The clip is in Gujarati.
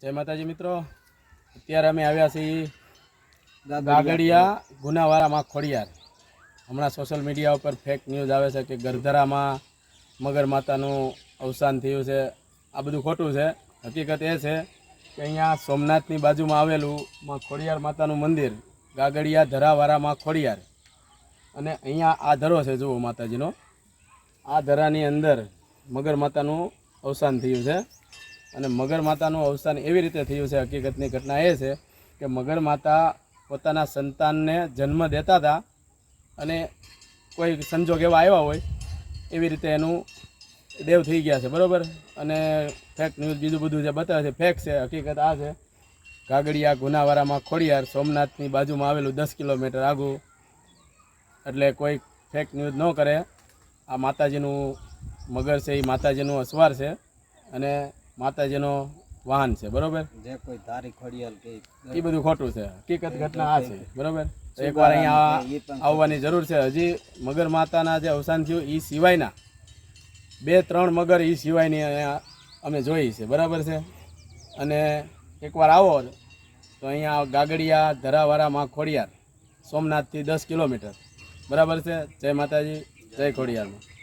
જય માતાજી મિત્રો. અત્યારે અમે આવ્યા છીએ ગાગડિયા. ગુનાવાળામાં ખોડિયાર. હમણાં સોશિયલ મીડિયા ઉપર ફેક ન્યૂઝ આવે છે કે ગરધરામાં મગર માતાનું અવસાન થયું છે. આ બધું ખોટું છે. હકીકત એ છે કે અહીંયા સોમનાથની બાજુમાં આવેલું માં ખોડિયાર માતાનું મંદિર ગાગડિયા ધરાવાળામાં ખોડિયાર. અને અહીંયા આ ધરો છે જુઓ માતાજીનો. આ ધરાની અંદર મગર માતાનું અવસાન થયું છે. અને મગર માતાનું અવસાન એવી રીતે થયું છે, હકીકતની ઘટના એ છે કે મગર માતા પોતાના સંતાનને જન્મ દેતા હતા અને કોઈ સંજોગ એવા આવ્યા હોય એવી રીતે એનું દેવ થઈ ગયા છે, બરાબર? અને ફેક ન્યૂઝ બીજું બધું જે બતાવે છે ફેક છે, હકીકત આ છે. ગાગડિયા ગુનાવારામાં ખોડિયાર સોમનાથની બાજુમાં આવેલું દસ કિલોમીટર આગું. એટલે કોઈ ફેક ન્યૂઝ ન કરે. આ માતાજીનું મગર છે, એ માતાજીનું અસવાર છે. અને માતાજીનો વાહન છે બરોબર? જે કોઈ ધારી ખોડિયાલ કે એ બધું ખોટું છે. હકીકત ઘટના આ છે. બરોબર? એકવાર અહીંયા આવવાની જરૂર છે. હજી મગર માતાના જે અવસાન થયું એ સિવાયના બે ત્રણ મગર એ સિવાયની અહીંયા અમે જોઈ છે બરાબર છે? અને એકવાર આવો તો અહીંયા ગાગડિયા ધરાવાળામાં ખોડિયાર સોમનાથથી દસ કિલોમીટર બરાબર છે? જય માતાજી જય ખોડિયારમાં.